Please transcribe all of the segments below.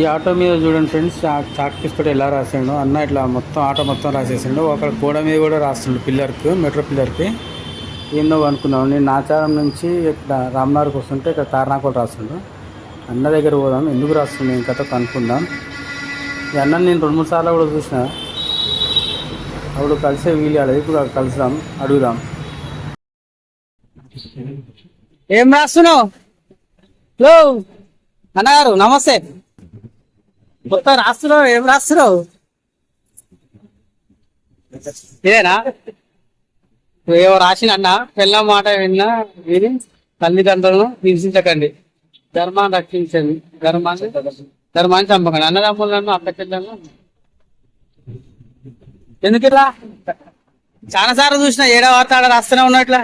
ఈ ఆటో మీద చూడండి ఫ్రెండ్స్ చాక్ పీస్ ఎలా రాసిండు. అన్న ఇట్లా మొత్తం ఆటో మొత్తం రాసేసిండు. ఒక గోడ మీద కూడా రాస్తుండు పిల్లర్కి మెట్రో పిల్లర్కి. ఏందో అనుకున్నాం నేను నాచారం నుంచి ఇక్కడ రామ్నగర్కి వస్తుంటే ఇక్కడ తారణాకోట రాస్తుండు. అన్న దగ్గర పోదాం. ఎందుకు రాస్తుండే? ఇంకా కనుక్కుందాం. ఈ అన్న నేను రెండు మూడు సార్లు కూడా చూసిన. అప్పుడు కలిసే వీలు కాలేదు. ఇప్పుడు కలుద్దాం అడుగుదాం. ఏం రాస్తున్నావు? హలో అన్నగారు నమస్తే. మొత్తం రాస్తున్నావు ఏం రాస్తున్నావు? ఇదేనా? ఏవో రాసిన అన్న పిల్ల మాట విన్నా విని తల్లిదండ్రులను హింసించకండి. ధర్మాన్ని రక్షించండి. ధర్మాన్ని ధర్మాన్ని చంపకండి. అన్నదమ్ములను అక్కచెల్లెలను ఎందుకు ఇట్లా చాలా సార్లు చూసిన ఏడో వార్త ఆడ రాస్తూనే ఉన్నట్లా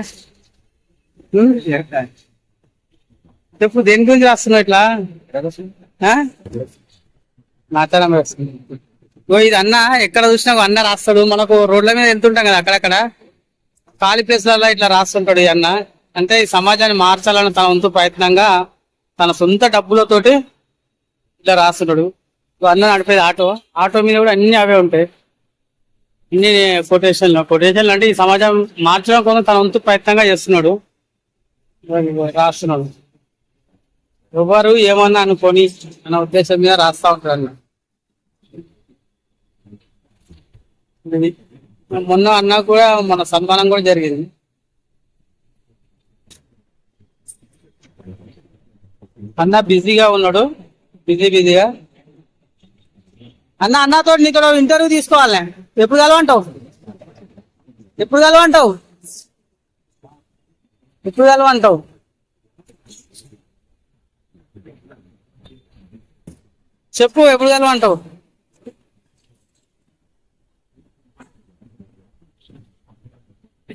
చెప్పు దేని గురించి రాస్తున్నావు ఇట్లా? మాట్లాడడం వస్తుంది ఓ ఇది అన్న ఎక్కడ చూసినా అన్న రాస్తాడు. మనకు రోడ్ల మీద వెళ్తుంటాం కదా అక్కడక్కడ. ఖాళీ ప్లేస్లలో ఇట్లా రాస్తుంటాడు ఈ అన్న. అంటే ఈ సమాజాన్ని మార్చాలని తన వంతు ప్రయత్నంగా తన సొంత డబ్బులతోటి ఇట్లా రాస్తున్నాడు అన్న నడిపేది ఆటో. ఆటో మీద కూడా అన్ని అవే ఉంటాయి. ఇన్ని కొటేషన్లు. కొటేషన్లు అంటే ఈ సమాజం మార్చడం కోసం తన వంతు ప్రయత్నంగా చేస్తున్నాడు. రాస్తున్నాడు. ఎవరు ఏమన్నా అనుకొని అన్న ఉద్దేశం మీద రాస్తా ఉంటాడు అన్న. ఇది. మొన్న అన్న కూడా మన సన్మానం కూడా జరిగింది. అన్న బిజీగా ఉన్నాడు. బిజీ బిజీగా. అన్న అన్నతో నీతో ఇంటర్వ్యూ తీసుకోవాలి. ఎప్పుడు కలవంటావు? ఎప్పుడు కలవంటావు? ఎప్పుడు కలవంటావు? చెప్పు ఎప్పుడు కలవంటావు?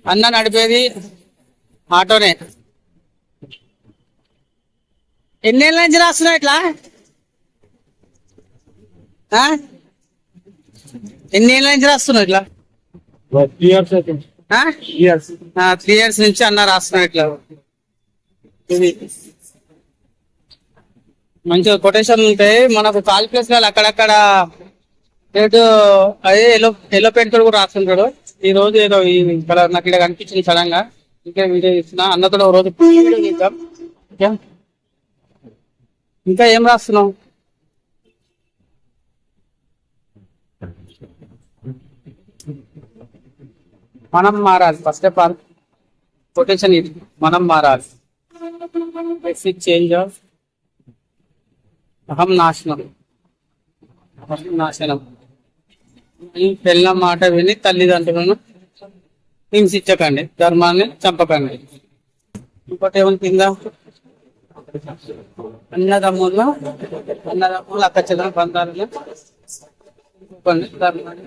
అన్న నడిపేది ఆటోనే. ఎన్నేళ్ళ నుంచి రాస్తున్నావు ఇట్లా? ఎన్నేళ్ళ నుంచి రాస్తున్నావు ఇట్లా? త్రీ ఇయర్స్ నుంచి అన్న రాస్తున్నావు ఇట్లా. ఇది. మంచిగా కొటేషన్ ఉంటాయి మనకు కాల్ ప్లేస్ అక్కడక్కడ రేటు అదే ఎల్లో ఎల్లో పెయింట్ కూడా రాస్తుంటాడు. ఈ రోజు ఏదో ఈ నాకు ఇక్కడ కనిపించింది సడన్గా ఇంకా వీడియో ఇస్తున్నా అన్నతో ఒక రోజు వీడియో తీద్దాం. ఇంకా ఏం రాస్తున్నావు? మనం మారాలి. ఫస్ట్ ఆఫ్ ఆల్ కొటేషన్ ఇది. మనం మారాలి. బేసిక్ చేంజ్ ఆఫ్ అహం నాశనం. అహం నాశనం. ఈ పిల్ల మాట విని తల్లిదండ్రులను హింసించకండి ధర్మాన్ని చంపకండి. ఇంకోటి ఏమని కింద? అన్నదమ్ములు అన్నదమ్ములు అక్క చెల్లెల బంధాలను ధర్మాన్ని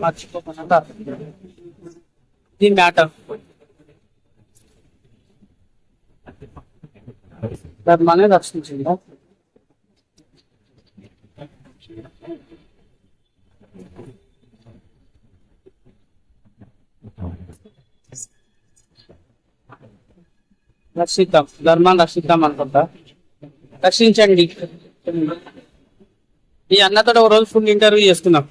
మర్చిపోకుండా ది మ్యాటర్ ధర్మాన్ని రక్షించిందా రక్షిద్దాం ధర్మాన్ని రక్షిద్దాం అనుకుంటా. రక్షించండి. ఈ అన్నతో ఒక రోజు ఫుల్ ఇంటర్వ్యూ చేసుకుందాం.